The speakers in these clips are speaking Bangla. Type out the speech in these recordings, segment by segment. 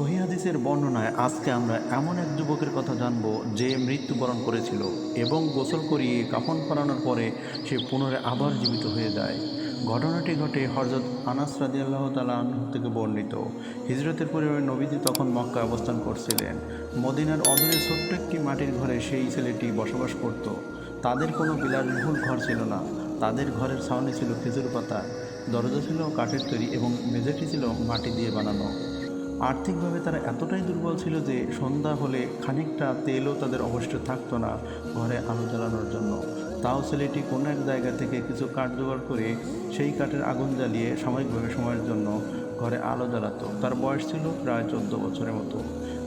সহিহাদিসের বর্ণনায় আজকে আমরা এমন এক যুবকের কথা জানব যে মৃত্যুবরণ করেছিল এবং গোসল করিয়ে কাফন পরানোর পরে সে পুনরায় আবার জীবিত হয়ে যায়। ঘটনাটি ঘটে হরজত আনাস রাদিয়াল্লাহ তালাহ থেকে বর্ণিত। হিজরতের পরিবারে নবীজি তখন মক্কা অবস্থান করছিলেন। মদিনার অদূরে ছোট্ট একটি মাটির ঘরে সেই ছেলেটি বসবাস করত। তাদের কোনো বিলাসবহুল ঘর ছিল না। তাদের ঘরের ছাউনি ছিল খেজুর পাতা। দরজা ছিল কাঠের তৈরি এবং মেঝেটি ছিল মাটি দিয়ে বানানো। আর্থিকভাবে তারা এতটাই দুর্বল ছিল যে সন্ধ্যা হলে খানিকটা তেলও তাদের অবশ্য থাকতো না ঘরে আলো জ্বালানোর জন্য। তাও ছেলেটি কোনো এক জায়গা থেকে কিছু কাঠ জোগাড় করে সেই কাঠের আগুন জ্বালিয়ে সাময়িকভাবে সময়ের জন্য ঘরে আলো জ্বালাতো। তার বয়স ছিল প্রায় চোদ্দ বছরের মতো।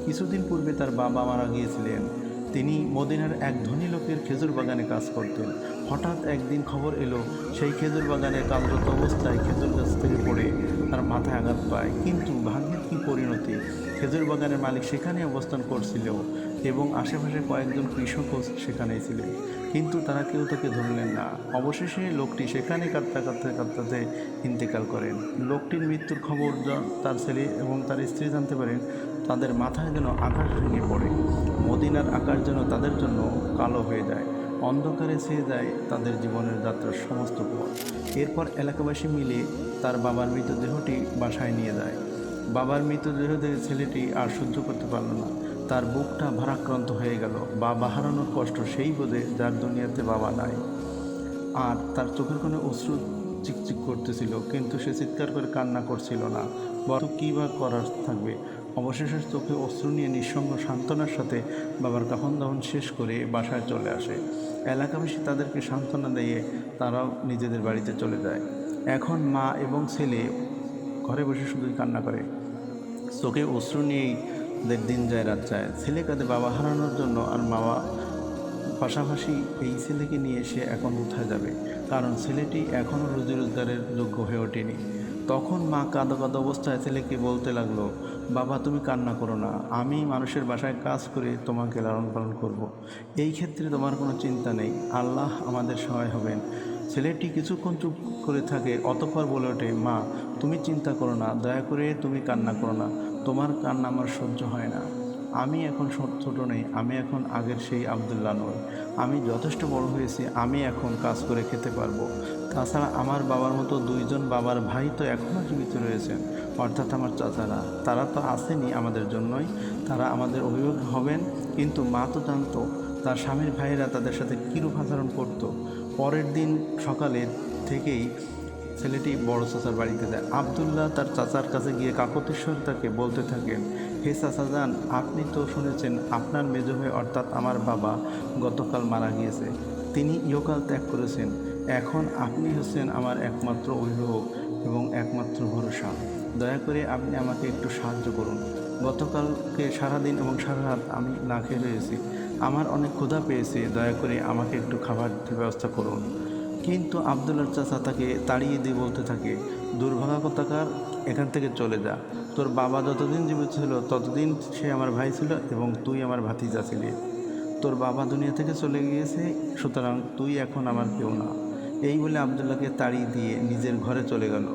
কিছুদিন পূর্বে তার বাবা মারা গিয়েছিলেন। তিনি মদিনার এক ধনী লোকের খেজুর বাগানে কাজ করতেন। হঠাৎ একদিন খবর এলো, সেই খেজুর বাগানে কালরত অবস্থায় খেজুর গাছ থেকে পড়ে তার মাথায় আঘাত পায়। কিন্তু ভাগ্যের কী পরিণতি? খেজুর বাগানের মালিক সেখানে অবস্থান করছিল এবং আশেপাশে কয়েকজন কৃষকও সেখানেই ছিলেন কিন্তু তারা কেউ তাকে ধরলেন না। অবশেষে লোকটি সেখানে কাঁদতে কাঁদতে কাঁদতে ইন্তেকাল করেন। লোকটির মৃত্যুর খবর তার ছেলে এবং তার স্ত্রী জানতে পারেন, তাদের মাথায় যেন আকাশ ভেঙে পড়ে। মদিনার আকার যেন তাদের জন্য কালো হয়ে যায়, অন্ধকারে ছেয়ে যায় তাদের জীবনের যাত্রার সমস্ত পথ। এরপর এলাকাবাসী মিলে তার বাবার মৃতদেহটি বাসায় নিয়ে যায়। বাবার মৃতদেহ ছেলেটি আর সহ্য করতে পারল না। তার বুকটা ভারাক্রান্ত হয়ে গেল। বাবা হারানোর কষ্ট সেই বোধে যার দুনিয়াতে বাবা নাই। আর তার চোখের কোণে অশ্রু চিকচিক করতেছিল, কিন্তু সে চিৎকার করে কান্না করছিল না। বরং, কী বা করার থাকবে? অবশেষে চোখে অশ্রু নিয়ে নিঃসঙ্গ সান্ত্বনার সাথে বাবার কাফন দাহন শেষ করে বাসায় চলে আসে। এলাকাবাসী তাদেরকে সান্ত্বনা দিয়ে তারাও নিজেদের বাড়িতে চলে যায়। এখন মা এবং ছেলে ঘরে বসে শুধুই কান্না করে। চোখে অশ্রু নিয়েই ওদের দিন যায়, রাত যায়। ছেলে কাঁদে বাবা হারানোর জন্য আর বাবা পাশাপাশি এই ছেলেকে নিয়ে সে এখন কোথায় যাবে? কারণ ছেলেটি এখনও রুজি রোজগারের যোগ্য হয়ে ওঠেনি। তখন মা কাঁদো কাঁদো অবস্থায় ছেলেকে বলতে লাগল বাবা, তুমি কান্না করো না। আমি মানুষের বাসায় কাজ করে তোমাকে লালন পালন করব। এই ক্ষেত্রে তোমার কোনো চিন্তা নেই। আল্লাহ আমাদের সহায় হবেন। ছেলেটি কিছুক্ষণ চুপ করে থাকে, অতঃপর বলে ওঠে, মা, তুমি চিন্তা করো না। দয়া করে তুমি কান্না করো না। তোমার কান্না আমার সহ্য হয় না। আমি এখন ছোট- নেই, আমি এখন আগের সেই আবদুল্লাহ নই। আমি যথেষ্ট বড় হয়েছি, আমি এখন কাজ করে খেতে পারব। তাছাড়া আমার বাবার মতো দুইজন বাবার ভাই তো এখনও জীবিত রয়েছেন, অর্থাৎ আমার চাচারা। তারা তো আসেনি আমাদের জন্যই, তারা আমাদের অভিভাবক হবেন, কিন্তু মা তো জানতো, তার স্বামীর ভাইয়েরা তাদের সাথে কীরূপ আচরণ করতো। পরের দিন সকালে থেকেই ছেলেটি বড় চাচার বাড়িতে যায়। আবদুল্লাহ তার চাচার কাছে গিয়ে কাকতেশ্বর তাকে বলতে থাকেন হে চাচা যান আপনি তো শুনেছেন, আপনার মেজ ভাই অর্থাৎ আমার বাবা গতকাল মারা গিয়েছে। তিনি ইহকাল ত্যাগ করেছেন। এখন আপনি হচ্ছেন আমার একমাত্র অভিভাবক এবং একমাত্র ভরসা। দয়া করে আপনি আমাকে একটু সাহায্য করুন। গতকালকে সারাদিন এবং সারা রাত আমি না খেয়ে রয়েছি। আমার অনেক ক্ষুধা পেয়েছে। দয়া করে আমাকে একটু খাবার ব্যবস্থা করুন। কিন্তু আবদুল্লার চাচা তাকে তাড়িয়ে দিয়ে বলতে থাকে দুর্ভাগা কথাকার এখান থেকে চলে যা। তোর বাবা যতদিন জীবিত ছিল, ততদিন সে আমার ভাই ছিল এবং তুই আমার ভাতিজা ছিলি। তোর বাবা দুনিয়া থেকে চলে গিয়েছে, সুতরাং তুই এখন আমার কেউ না। এই বলে আবদুল্লাহকে তাড়িয়ে দিয়ে নিজের ঘরে চলে গেল।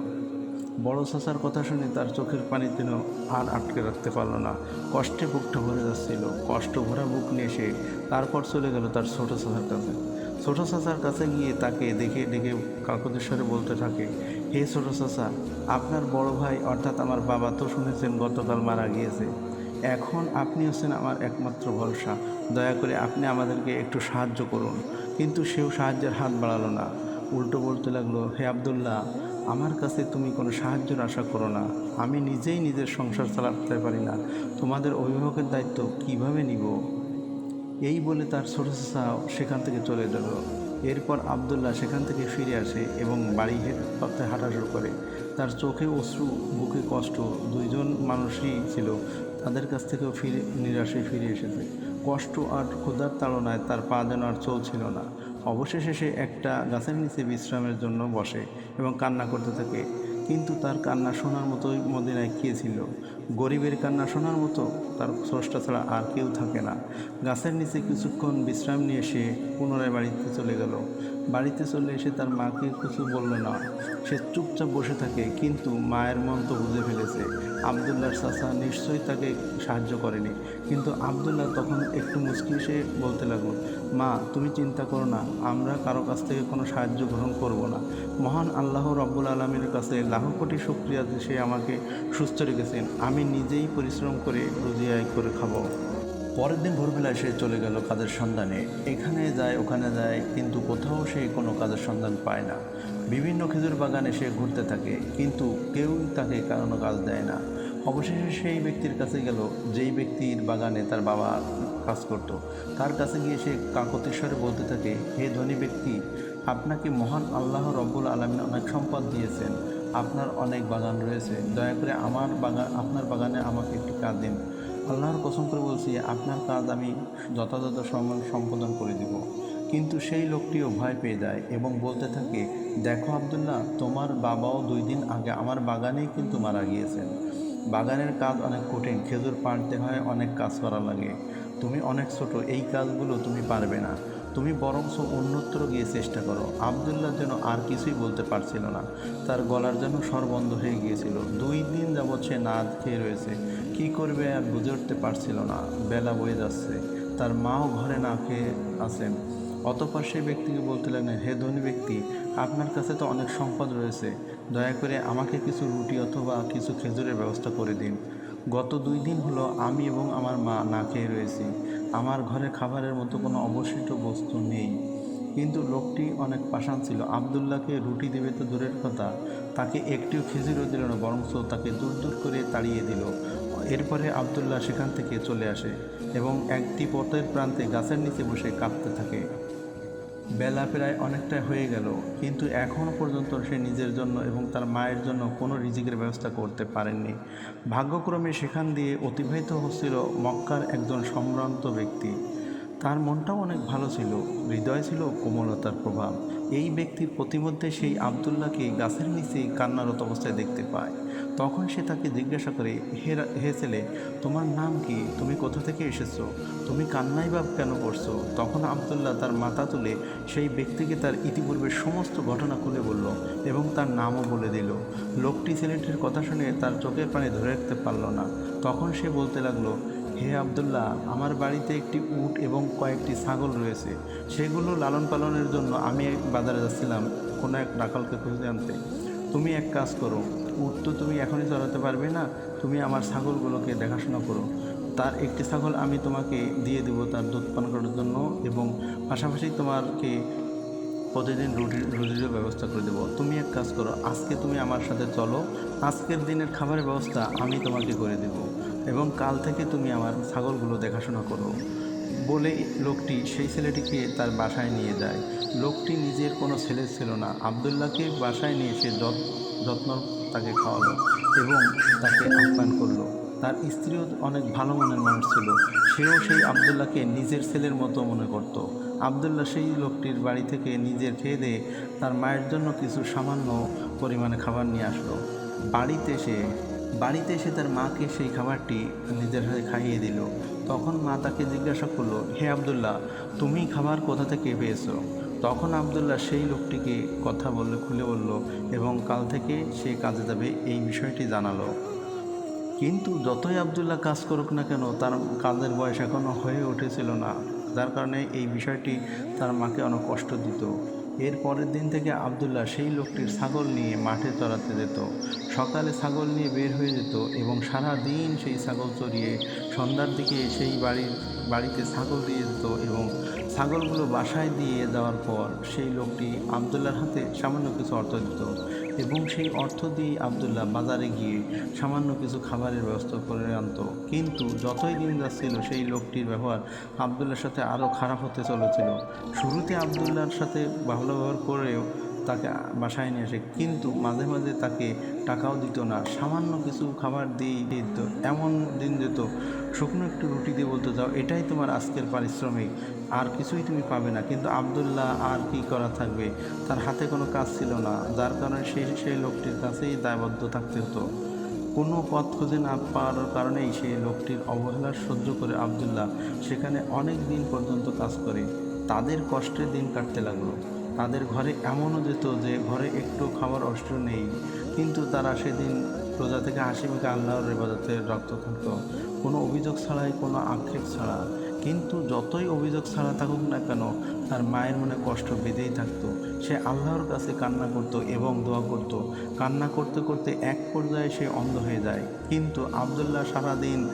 বড় চাচার কথা শুনে তার চোখের পানি যেন আর আটকে রাখতে পারল না। কষ্টে বুকটা ভরে যাচ্ছিল, কষ্ট ভরা বুক নিয়ে সে তারপর চলে গেল তার ছোট চাচার কাছে। ছোট চাচার কাছে গিয়ে তাকে দেখে দেখে কাকতেশ্বরে বলতে থাকে হে ছোট চাচা, আপনার বড় ভাই অর্থাৎ আমার বাবা তো শুনেছেন গতকাল মারা গিয়েছে। এখন আপনি হচ্ছেন আমার একমাত্র ভরসা। দয়া করে আপনি আমাদেরকে একটু সাহায্য করুন। কিন্তু সেও সাহায্যের হাত বাড়ালো না। উল্টো বলতে লাগল, হে আবদুল্লাহ, আমার কাছে তুমি কোনো সাহায্যের আশা করো না। আমি নিজেই নিজের সংসার চালাতে পারি না। তোমাদের অভিভাবকের দায়িত্ব কীভাবে নিব? এই বলে তার ছোট চাচা সেখান থেকে চলে গেল। এরপর আবদুল্লাহ সেখান থেকে ফিরে আসে এবং বাড়ি হে- পথে হাঁটা শুরু করে। তার চোখে অশ্রু, বুকে কষ্ট, দুইজন মানুষই ছিল। তাদের কাছ থেকেও ফিরে নিরাশে ফিরে এসেছে। কষ্ট আর ক্ষুধার তাড়নায় তার পা যেন আর চলছিল না। অবশেষে সে একটা গাছের নিচে বিশ্রামের জন্য বসে এবং কান্না করতে থাকে। কিন্তু তার কান্না শোনার মতোই মদিনায় কে ছিল? গরিবের কান্না শোনার মতো তার স্রষ্টা ছাড়া আর কেউ থাকে না। গাছের নিচে কিছুক্ষণ বিশ্রাম নিয়ে সে পুনরায় বাড়িতে চলে গেল। বাড়িতে চলে এসে তার মাকে কিছু বলল না। সে চুপচাপ বসে থাকে, কিন্তু মায়ের মন তো বুঝে ফেলেছে। আবদুল্লাহর চাচা নিশ্চয়ই তাকে সাহায্য করেনি। কিন্তু আবদুল্লাহ তখন একটু মুশকিল সে বলতে লাগল, মা, তুমি চিন্তা করো না, আমরা কারও কাছ থেকে কোনো সাহায্য গ্রহণ করব না। মহান আল্লাহ রব্বুল আলমীর কাছে লাখ কোটি শুক্রিয়া সে আমাকে সুস্থ রেখেছেন। আমি নিজেই পরিশ্রম করে রুজি আয় করে খাব। পরের দিন ভোরবেলায় সে চলে গেল কাজের সন্ধানে। এখানে যায়, ওখানে যায়, কিন্তু কোথাও সে কোনো কাজের সন্ধান পায় না। বিভিন্ন খেজুর বাগানে সে ঘুরতে থাকে, কিন্তু কেউই তাকে কোনো কাজ দেয় না। অবশেষে সেই ব্যক্তির কাছে গেল, যেই ব্যক্তির বাগানে তার বাবা কাজ করত। তার কাছে গিয়ে সে কাকতেশ্বরে বলতে থাকে, হে ধনী ব্যক্তি, আপনাকে মহান আল্লাহ রব্বুল আলমিন অনেক সম্পদ দিয়েছেন। আপনার অনেক বাগান রয়েছে। দয়া করে আমার বাগান, আপনার বাগানে আমাকে একটি কাজ দিন। আল্লাহর কসম করে বলছি, আপনার কাজ আমি যথাযথ সময় সম্পাদন করে দিব। কিন্তু সেই লোকটিও ভয় পেয়ে যায় এবং বলতে থাকে, দেখো আবদুল্লাহ, তোমার বাবাও দুই দিন আগে আমার বাগানেই কিন্তু মারা গিয়েছেন। বাগানের কাজ অনেক কঠিন, খেজুর পাড়তে হয়, অনেক কাজ করা লাগে। তুমি অনেক ছোট, এই কাজগুলো তুমি পারবে না। তুমি বরংস অন্যত্র গিয়ে চেষ্টা করো। আবদুল্লাহ যেন আর কিছুই বলতে পারছিল না। তার গলার যেন স্বর বন্ধ হয়ে গিয়েছিল। দুই দিন যাবৎ সে না খেয়ে রয়েছে। কি করবে আর বুঝে উঠতে পারছিল না। বেলা বয়ে যাচ্ছে। তার মাও ঘরে না খেয়ে আছেন। অতপর সেই ব্যক্তিকে বলতে লাগলেন, হে ধনী ব্যক্তি, আপনার কাছে তো অনেক সম্পদ রয়েছে। দয়া করে আমাকে কিছু রুটি অথবা কিছু খেজুরের ব্যবস্থা করে দিন। গত দুই দিন হলো আমি এবং আমার মা না খেয়ে রয়েছি। আমার ঘরে খাবারের মতো কোনো অবশিষ্ট বস্তু নেই। কিন্তু লোকটি অনেক পাশান ছিল। আবদুল্লাহকে রুটি দেবে তো দূরের কথা। তাকে একটিও খেজুরও দিল না বরং তাকে দূর দূর করে তাড়িয়ে দিল। এরপরে আবদুল্লাহ সেখান থেকে চলে আসে এবং একটি পথের প্রান্তে গাছের নিচে বসে কাঁদতে থাকে। বেলা প্রায় অনেকটা হয়ে গেল, কিন্তু এখনও পর্যন্ত সে নিজের জন্য এবং তার মায়ের জন্য কোনো রিজিকের ব্যবস্থা করতে পারেননি। ভাগ্যক্রমে সেখান দিয়ে অতিবাহিত হচ্ছিল মক্কার একজন সম্ভ্রান্ত ব্যক্তি। তার মনটাও অনেক ভালো ছিল, হৃদয় ছিল কোমলতার প্রভাব। এই ব্যক্তির প্রতিমধ্যে সেই আবদুল্লাহকে গাছের নিচে কান্নারত অবস্থায় দেখতে পায়। তখন সে তাকে জিজ্ঞাসা করে, হে হে ছেলে, তোমার নাম কি? তুমি কোথা থেকে এসেছ? তুমি কান্নাই বা কেন করছ তখন আবদুল্লাহ তার মাথা তুলে সেই ব্যক্তিকে তার ইতিপূর্বের সমস্ত ঘটনা খুলে বলল এবং তার নামও বলে দিল। লোকটি ছেলেটির কথা শুনে তার চোখের পানি ধরে রাখতে পারল না। তখন সে বলতে লাগল, হে আবদুল্লাহ, আমার বাড়িতে একটি উট এবং কয়েকটি ছাগল রয়েছে। সেগুলো লালন পালনের জন্য আমি বাজারে যাচ্ছিলাম, কোনো এক রাখালকে খুঁজে আনতে। তুমি এক কাজ করো উট তো তুমি এখনই চড়াতে পারবে না। তুমি আমার ছাগলগুলোকে দেখাশোনা করো। তার একটি ছাগল আমি তোমাকে দিয়ে দেবো তার দুধ পান করার জন্য এবং পাশাপাশি তোমাকে প্রতিদিন রুটির রুটিরও ব্যবস্থা করে দেবো। তুমি এক কাজ করো, আজকে তুমি আমার সাথে চলো, আজকের দিনের খাবারের ব্যবস্থা আমি তোমাকে করে দেব এবং কাল থেকে তুমি আমার ছাগলগুলো দেখাশোনা করো বলে লোকটি সেই ছেলেটিকে তার বাসায় নিয়ে যায়। লোকটি নিজের কোনো ছেলে ছিল না। আবদুল্লাহকে বাসায় নিয়ে সে যত- যত্ন তাকে খাওয়ালো এবং তাকে আপ্যায়ন করল। তার স্ত্রীও অনেক ভালো মনের মানুষ ছিল। সেও সেই আবদুল্লাহকে নিজের ছেলের মতো মনে করত। আবদুল্লাহ সেই লোকটির বাড়ি থেকে নিজের খেয়ে দিয়ে তার মায়ের জন্য কিছু সামান্য পরিমাণে খাবার নিয়ে আসলো। বাড়িতে এসে বাড়িতে এসে তার মাকে সেই খাবারটি নিজের হাতে খাইয়ে দিল। তখন মা তাকে জিজ্ঞাসা করল, হে আবদুল্লাহ, তুমি খাবার কোথা থেকে পেয়েছ? তখন আবদুল্লাহ সেই লোকটিকে কথা বলল, খুলে বলল, এবং কাল থেকে সে কাজে যাবে, এই বিষয়টি জানালো। কিন্তু যতই আবদুল্লাহ কাজ করুক না কেন, তার কাজের বয়স এখনও হয়ে উঠেছিল না। যার কারণে এই বিষয়টি তার মাকে অনেক কষ্ট দিত। এর পরের দিন থেকে আবদুল্লাহ সেই লোকটির ছাগল নিয়ে মাঠে চড়াতে যেত। সকালে ছাগল নিয়ে বের হয়ে যেত এবং সারা দিন সেই ছাগল চড়িয়ে সন্ধ্যার দিকে সেই বাড়ির, বাড়িতে ছাগল দিয়ে যেত এবং ছাগলগুলো বাসায় দিয়ে যাওয়ার পর সেই লোকটি আবদুল্লার হাতে সামান্য কিছু অর্থ দিত। এবং সেই অর্থ দিয়ে আবদুল্লাহ বাজারে গিয়ে সামান্য কিছু খাবারের ব্যবস্থা করে আনতো। কিন্তু যতই দিন যাচ্ছিল, সেই লোকটির ব্যবহার আবদুল্লার সাথে আরও খারাপ হতে চলেছিল। শুরুতে আবদুল্লার সাথে ভালো ব্যবহার করেও তাকে বাসায় নিয়ে আসে, কিন্তু মাঝে মাঝে তাকে টাকাও দিত না। সামান্য কিছু খাবার দিয়েই দিত, এমন দিন যেত শুকনো একটু রুটি দিয়ে বলতে, যাও, এটাই তোমার আজকের পারিশ্রমিক। আর কিছুই তুমি পাবে না। কিন্তু আবদুল্লাহ আর কি করা থাকবে? তার হাতে কোনো কাজ ছিল না। যার কারণে সেই সেই লোকটির কাছেই দায়বদ্ধ থাকতে হতো। কোনো পথ খুঁজে না পাওয়ার কারণেই সেই লোকটির অবহেলা সহ্য করে আবদুল্লাহ সেখানে অনেক দিন পর্যন্ত কাজ করে। তাদের কষ্টের দিন কাটতে লাগল। তাদের ঘরে এমনও যেত যে ঘরে একটু খাবার অস্ত্র নেই। কিন্তু তারা সেদিন রোজা থেকে হাসি আল্লাহর ইবাদতে রক্ত থাকতো কোনো অভিযোগ ছাড়াই, কোনো আক্ষেপ ছাড়া। কিন্তু যতই অভিযোগ ছাড়া থাকুক না কেন, তার মায়ের মনে কষ্ট বেঁধেই থাকতো। সে আল্লাহর কাছে কান্না করত এবং দোয়া করত। কান্না করতে করতে এক পর্যায়ে সে অন্ধ হয়ে যায়। কিন্তু আবদুল্লাহ সারাদিন